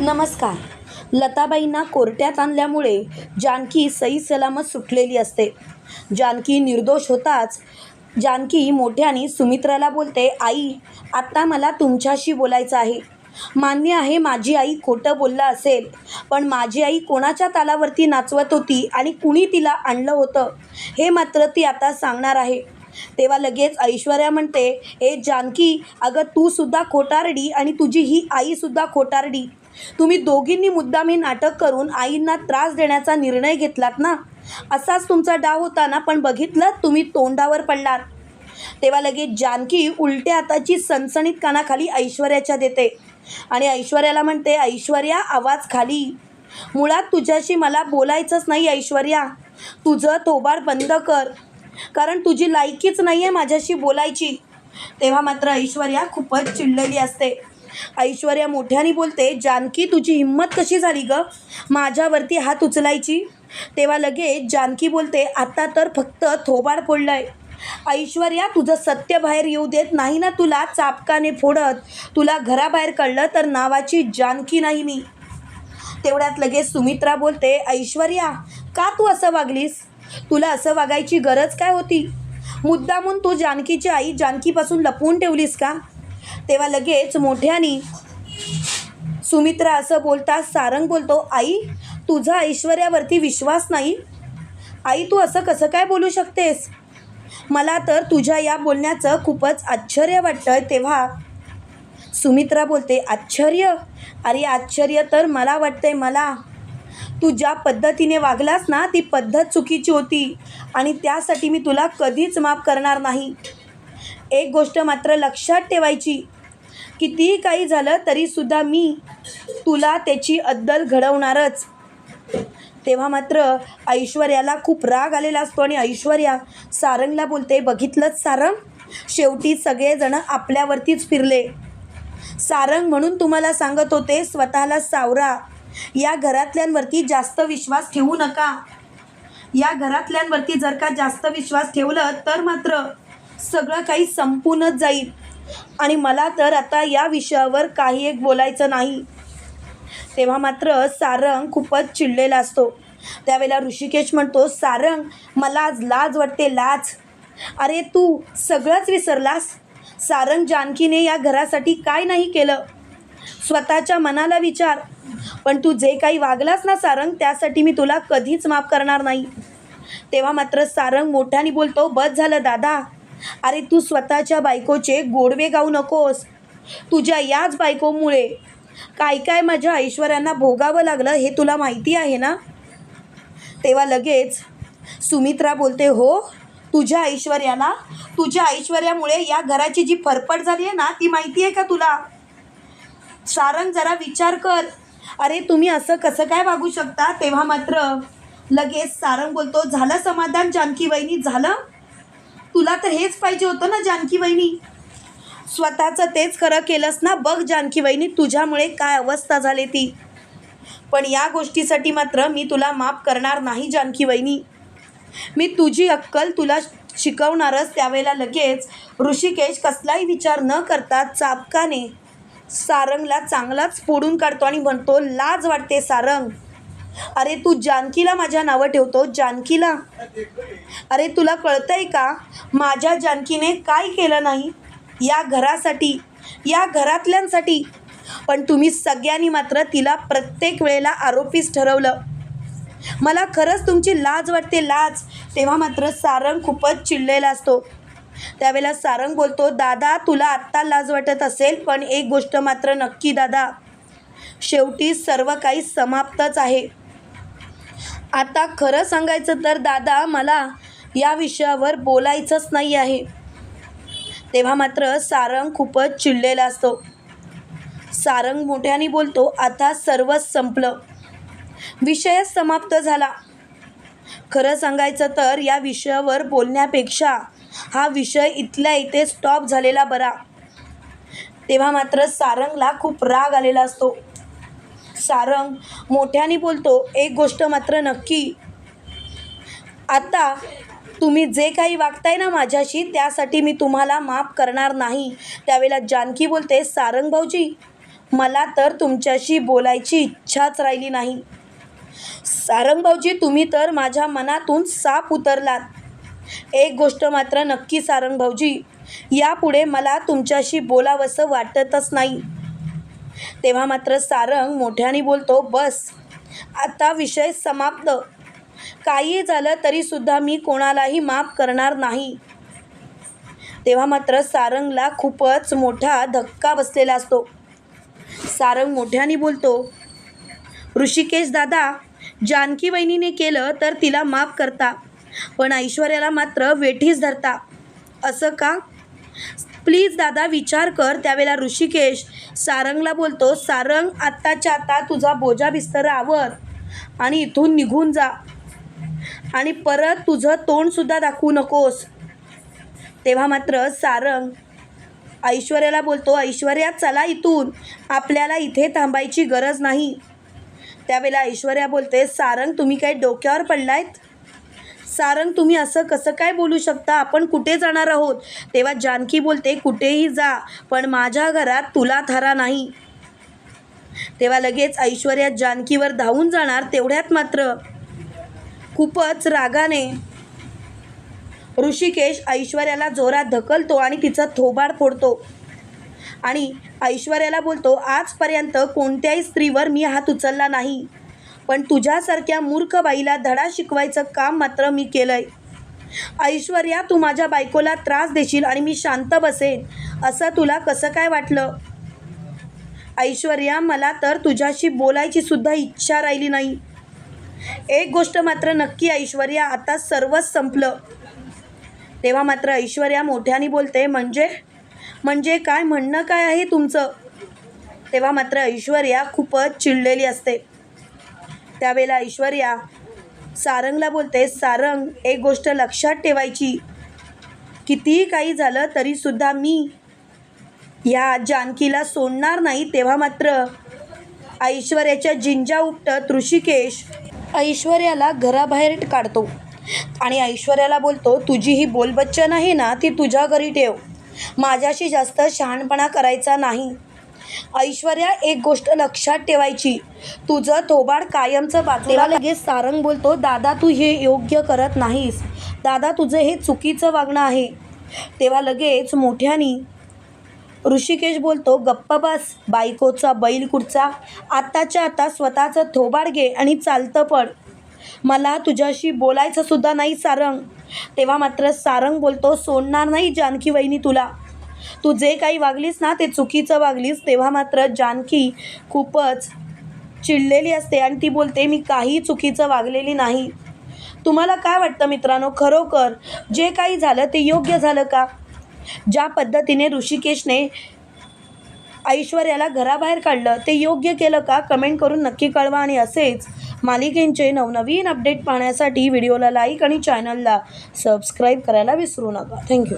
नमस्कार. लताबाईंना कोर्टात आणल्यामुळे जानकी सई सलामत सुटलेली असते. जानकी निर्दोष होताच जानकी मोठ्याने सुमित्राला बोलते आई आत्ता मला तुमच्याशी बोलायचं आहे. मान्य आहे माझी आई खोटं बोललं असेल पण माझी आई कोणाच्या तालावरती नाचवत होती आणि कुणी तिला आणलं होतं हे मात्र ती आता सांगणार आहे. तेव्हा लगेच ऐश्वर्या म्हणते हे जानकी अगं तूसुद्धा खोटारडी आणि तुझी ही आईसुद्धा खोटारडी. तुम्ही दोघींनी मुद्दामी नाटक करून आईंना त्रास देण्याचा निर्णय घेतलात ना? असाच तुमचा डाव होता ना पण बघितलं तुम्ही तोंडावर पडलात. तेव्हा लगेच जानकी उलट्या हाताची सणसणीत कानाखाली ऐश्वर्याच्या देते. आणि ऐश्वर्याला म्हणते ऐश्वर्या आवाज खाली. मुळात तुझ्याशी मला बोलायचंच नाही ऐश्वर्या. तुझं थोबाड बंद कर. कारण तुझी लायकीच नाही आहे माझ्याशी बोलायची. तेव्हा मात्र ऐश्वर्या खूपच चिडलेली असते. ऐश्वर्या मोठ्याने बोलते जानकी तुझी हिंमत कशी झाली ग? माझ्यावरती हात उचलायची? तेव्हा लगेच जानकी बोलते आता तर फक्त थोबाड फोडलंय. ऐश्वर्या तुझं सत्य बाहेर येऊ देत नाही ना तुला चापकाने फोडत? तुला घराबाहेर कळलं तर नावाची जानकी नाही मी. तेवढ्यात लगेच सुमित्रा बोलते ऐश्वर्या का तू असं वागलीस? तुला असं वागायची गरज काय होती? मुद्दामून तू जानकीची आई जानकीपासून लपवून ठेवलीस का? तेव्हा लगेच मोठ्यानी सुमित्रा असं बोलताच सारंग बोलतो आई तुझा ऐश्वर्यावरती विश्वास नाही. आई तू असं कसं काय बोलू शकतेस? मला तर तुझ्या या बोलण्याचं खूपच आश्चर्य वाटतं तेव्हा सुमित्रा बोलते आश्चर्य? अरे आश्चर्य तर मला वाटतंय मला. तू ज्या पद्धतीने वागलास ना ती पद्धत चुकीची होती आणि त्यासाठी मी तुला कधीच माफ करणार नाही. एक गोष्ट मात्र लक्षात ठेवायची. कितीही काही झालं तरीसुद्धा मी तुला त्याची अद्दल घडवणारच. तेव्हा मात्र ऐश्वर्याला खूप राग आलेला असतो आणि ऐश्वर्या सारंगला बोलते बघितलंच सारंग? शेवटी सगळेजणं आपल्यावरतीच फिरले. सारंग म्हणून तुम्हाला सांगत होते स्वतःला सावरा. या घरातल्यांवरती जास्त विश्वास ठेवू नका. या घरातल्यांवरती जर का जास्त विश्वास ठेवलं तर मात्र सगळं काही संपूनच जाईल. आणि मला तर आता या विषयावर काही एक बोलायचं नाही. तेव्हा मात्र सारंग खूपच चिडलेला असतो. त्यावेळेला ऋषिकेश म्हणतो सारंग मला आज लाज वाटते लाज. अरे तू सगळंच विसरलास? सारंग जानकीने या घरासाठी काय नाही केलं? स्वतःच्या मनाला विचार. पण तू जे काही वागलास ना सारंग त्यासाठी मी तुला कधीच माफ करणार नाही. तेव्हा मात्र सारंग मोठ्याने बोलतो बस झालं दादा. अरे तू स्वतःच्या बायकोचे गोडवे गाऊ नकोस. तुझ्या याच बायकोमुळे काय काय माझ्या ऐश्वर्यांना भोगावं लागलं हे तुला माहिती आहे ना? तेव्हा लगेच सुमित्रा बोलते हो तुझ्या ऐश्वर्याला तुझ्या ऐश्वर्यामुळे या घराची जी फरफट झाली आहे ना ती माहिती आहे का तुला? सारंग जरा विचार कर. अरे तुम्ही असं कसं काय वागू शकता? तेव्हा मात्र लगेच सारंग बोलतो झालं समाधान जानकी वहिनी झालं? तुला तर हेच पाहिजे होतं ना जानकी वहिनी स्वतःचं तेच खरं केलंस ना बघ जानकी वहिनी तुझ्यामुळे काय अवस्था झाली ती. पण या गोष्टीसाठी मात्र मी तुला माफ करणार नाही जानकी वहिनी मी तुझी अक्कल तुला शिकवणारच त्यावेळेला लगेच. ऋषिकेश कसलाही विचार न करता चापकाने सारंगला चांगलाच फोडून काढतो आणि म्हणतो लाज वाटते सारंग. अरे तू जानकीला माझ्या नावं ठेवतो जानकीला. अरे तुला कळतंय का? माझ्या जानकीने काय केलं नाही? या घरासाठी या घरातल्यांसाठी. पण तुम्ही सगळ्यांनी मात्र तिला प्रत्येक वेळेला आरोपीच ठरवलं. मला खरंच तुमची लाज वाटते लाज. तेव्हा मात्र सारंग खूपच चिडलेला असतो. त्यावेळेला सारंग बोलतो दादा तुला आत्ता लाज वाटत असेल पण एक गोष्ट मात्र नक्की दादा. शेवटी सर्व काही समाप्तच आहे. आता खरं सांगायचं तर दादा मला या विषयावर बोलायचंच नाही आहे. तेव्हा मात्र सारंग खूपच चिडलेला असतो. सारंग मोठ्याने बोलतो आता सर्वच संपलं. विषयच समाप्त झाला. खरं सांगायचं तर या विषयावर बोलण्यापेक्षा हा विषय इथल्या इथे स्टॉप झालेला बरा. तेव्हा मात्र सारंगला खूप राग आलेला असतो. सारंग मोठ्याने बोलतो एक गोष्ट मात्र नक्की. आता तुम्ही जे काही वागताय ना माझ्याशी त्यासाठी मी तुम्हाला माफ करणार नाही. त्यावेळेला जानकी बोलते सारंग भाऊजी मला तर तुमच्याशी बोलायची इच्छाच राहिली नाही. सारंग भाऊजी तुम्ही तर माझ्या मनातून साप उतरलात. एक गोष्ट मात्र नक्की सारंग भाऊजी यापुढे मला तुमच्याशी बोलावंसं वाटतच नाही. तेव्हा मात्र सारंग मोठ्याने बोलतो बस आता विषय समाप्त. काही झालं तरीसुद्धा मी कोणालाही माफ करणार नाही. तेव्हा मात्र सारंगला खूपच मोठा धक्का बसलेला असतो. सारंग मोठ्याने बोलतो ऋषिकेश दादा जानकी वहिनीने केलं तर तिला माफ करता पण ऐश्वर्याला मात्र वेठीच धरता. असं का? प्लीज दादा विचार कर. त्यावेळेला ऋषिकेश सारंगला बोलतो सारंग आत्ताच्या आता तुझा बोजा बिस्तर आवर आणि इथून निघून जा. आणि परत तुझं तोंडसुद्धा दाखवू नकोस. तेव्हा मात्र सारंग ऐश्वर्याला बोलतो ऐश्वर्या चला इथून. आपल्याला इथे थांबायची गरज नाही. त्यावेळेला ऐश्वर्या बोलते सारंग तुम्ही काही डोक्यावर पडलायत? सारंग तुम्ही असं कसं काय बोलू शकता? आपण कुठे जाणार आहोत? तेव्हा जानकी बोलते कुठेही जा पण माझ्या घरात तुला थारा नाही. तेव्हा लगेच ऐश्वर्या जानकीवर धावून जाणार तेवढ्यात मात्र खूपच रागाने. ऋषिकेश ऐश्वर्याला जोरात ढकलतो आणि तिचा थोबाड फोडतो. आणि ऐश्वर्याला बोलतो आजपर्यंत कोणत्याही स्त्रीवर मी हात उचलला नाही. पण तुझ्यासारख्या मूर्ख बाईला धडा शिकवायचं काम मात्र मी केलंय. ऐश्वर्या तू माझ्या बायकोला त्रास देशील आणि मी शांत बसेन असं तुला कसं काय वाटलं? ऐश्वर्या मला तर तुझ्याशी बोलायची सुद्धा इच्छा राहिली नाही. एक गोष्ट मात्र नक्की ऐश्वर्या आता सर्वच संपलं. तेव्हा मात्र ऐश्वर्या मोठ्याने बोलते म्हणजे? म्हणजे काय म्हणणं काय आहे तुमचं? तेव्हा मात्र ऐश्वर्या खूपच चिडलेली असते. त्यावेळेला ऐश्वर्या सारंगला बोलते सारंग एक गोष्ट लक्षात ठेवायची. कितीही काही झालं तरीसुद्धा मी या जानकीला सोडणार नाही. तेव्हा मात्र ऐश्वर्याच्या जिंजा उपटत ऋषिकेश ऐश्वर्याला घराबाहेर काढतो आणि ऐश्वर्याला बोलतो तुझी ही बोलबच्चन आहे ना ती तुझ्या घरी ठेव. माझ्याशी जास्त शहाणपणा करायचा नाही. ऐश्वर्या एक गोष्ट लक्षात ठेवायची. तुझं थोबाड कायमचं बाजूला लगेच सारंग बोलतो दादा तू हे योग्य करत नाहीस. दादा तुझं हे चुकीचं वागणं आहे. तेव्हा लगेच मोठ्यानी ऋषिकेश बोलतो गप्प बस बायकोचा बैल कुडचा आत्ताच्या आता स्वतःचं थोबाड घे आणि चालतं पड मला तुझ्याशी बोलायचं सुद्धा नाही सारंग. तेव्हा मात्र सारंग बोलतो सोडणार नाही जानकी वहिनी तुला. तू जे काही वागलीस ना ते चुकीचं वागलीस. तेव्हा मात्र जानकी खूपच चिडलेली असते आणि ती बोलते मी काही चुकीचं वागलेली नाही. तुम्हाला काय वाटतं मित्रांनो? खरोखर जे काही झालं ते योग्य झालं का? ज्या पद्धतीने ऋषिकेशने ऐश्वर्याला घराबाहेर काढलं ते योग्य केलं का? कमेंट करून नक्की कळवा. आणि असेच मालिकेंचे नवनवीन अपडेट पाहण्यासाठी व्हिडिओला लाईक आणि चॅनलला सबस्क्राईब करायला विसरू नका. थँक्यू.